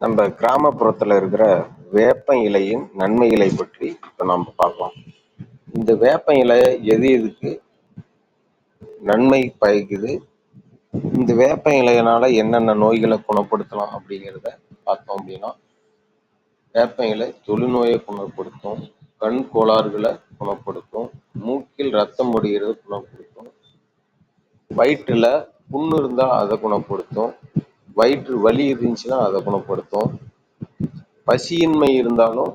நம்ம கிராமப்புறத்தில் இருக்கிற வேப்ப இலையின் நன்மைகளை பற்றி இப்போ நம்ம பார்க்கலாம். இந்த வேப்ப இலை எது எதுக்கு நன்மை பயக்குது? இந்த வேப்ப இலையினால என்னென்ன நோய்களை குணப்படுத்தலாம் அப்படிங்கிறத பார்த்தோம் அப்படின்னா வேப்ப இலை தொழுநோயை குணப்படுத்தும் கண் கோளாறுகளை குணப்படுத்தும் மூக்கில் ரத்தம் முடிகிறத குணப்படுத்தும் வயிற்றில் புண்ணு இருந்தால் அதை குணப்படுத்தும் வயிற்று வலி இருந்துச்சுன்னா அதை குணப்படுத்தும். பசியின்மை இருந்தாலும்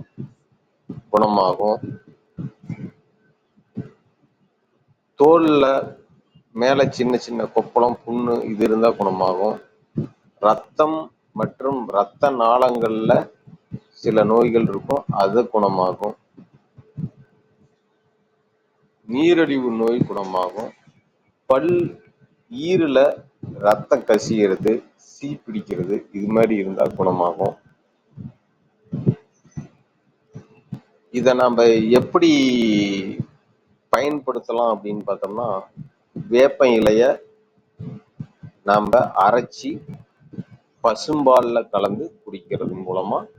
குணமாகும். தோலில் மேலே சின்ன சின்ன கொப்பளம் புண்ணு இது இருந்தால் குணமாகும். ரத்தம் மற்றும் இரத்த நாளங்களில் சில நோய்கள் இருக்கும் அது குணமாகும். நீரிழிவு நோய் குணமாகும். பல் ஈரில் ரத்தம் கசிகிறது சீ பிடிக்கிறது இது மாதிரி இருந்தால் குணமாகும். இதை நாம் எப்படி பயன்படுத்தலாம் அப்படின்னு பார்த்தோம்னா வேப்ப இலையை நாம் அரைச்சி பசும்பாலில் கலந்து குடிக்கிறது மூலமாக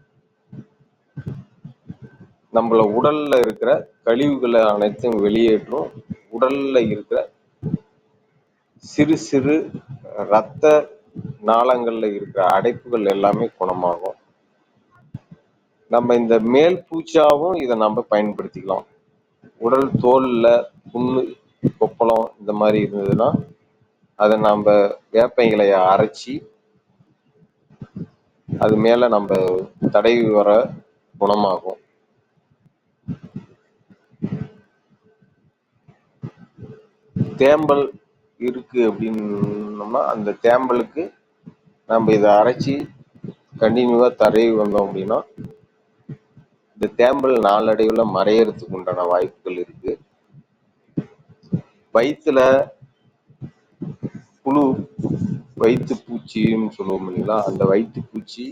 நம்மள உடல்ல இருக்கிற கழிவுகளை அனைத்தும் வெளியேற்றும் உடல்ல இருக்கிற சிறு சிறு இரத்த நாளங்கள்ல இருக்கிற அடைப்புகள் எல்லாமே குணமாகும். நம்ம இந்த மேல் பூச்சாவும் இதை நம்ம பயன்படுத்திக்கலாம். உடல் தோல்ல புண்ணு கொப்பளம் இந்த மாதிரி இருந்ததுன்னா அதை நம்ம வேப்ப இலையை அரைச்சி அது மேல நம்ம தடவி வர குணமாகும். தேம்பல் இருக்கு அப்படின்னோம்னா அந்த தேம்பலுக்கு நம்ம இதை அரைச்சி கண்டினியூவாக தடவி வந்தோம் அப்படின்னா இந்த தேம்பல் நாளடைவில் மறையறதுக்கு உண்டான வாய்ப்புகள் இருக்கு. வயிற்றுல புழு வயிற்று பூச்சின்னு சொல்லுவோம் இல்லைங்களா? அந்த வயிற்று பூச்சி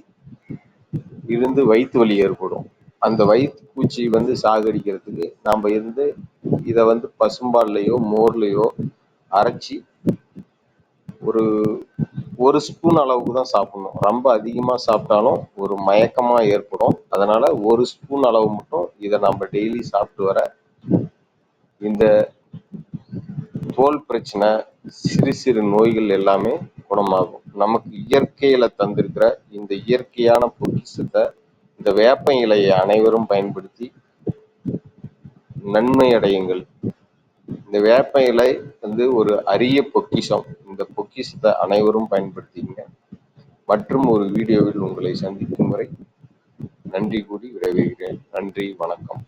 இருந்து வயிற்று வலி ஏற்படும். அந்த வயிற்று பூச்சி வந்து சாகடிக்கிறதுக்கு நாம் இருந்து இதை வந்து பசும்பால்லையோ மோர்லையோ அரைச்சி ஒரு ஒரு ஸ்பூன் அளவுக்கு தான் சாப்பிடணும். ரொம்ப அதிகமாக சாப்பிட்டாலும் ஒரு மயக்கமாக ஏற்படும். அதனால் ஒரு ஸ்பூன் அளவு மட்டும் இதை நம்ம டெய்லி சாப்பிட்டு வர இந்த தோல் பிரச்சனை சிறு சிறு நோய்கள் எல்லாமே குணமாகும். நமக்கு இயற்கையில் தந்திருக்கிற இந்த இயற்கையான பொக்கிஷத்தை இந்த வேப்ப இலையை அனைவரும் பயன்படுத்தி நன்மை அடையுங்கள் இந்த வேப்ப இலை வந்து ஒரு அரிய பொக்கிஷம். இந்த பொக்கிஷத்தை அனைவரும் பயன்படுத்திங்க மற்றும் ஒரு வீடியோவில் உங்களை சந்திக்கும் வரை நன்றி கூறி விடைபெறுகிறேன். நன்றி வணக்கம்.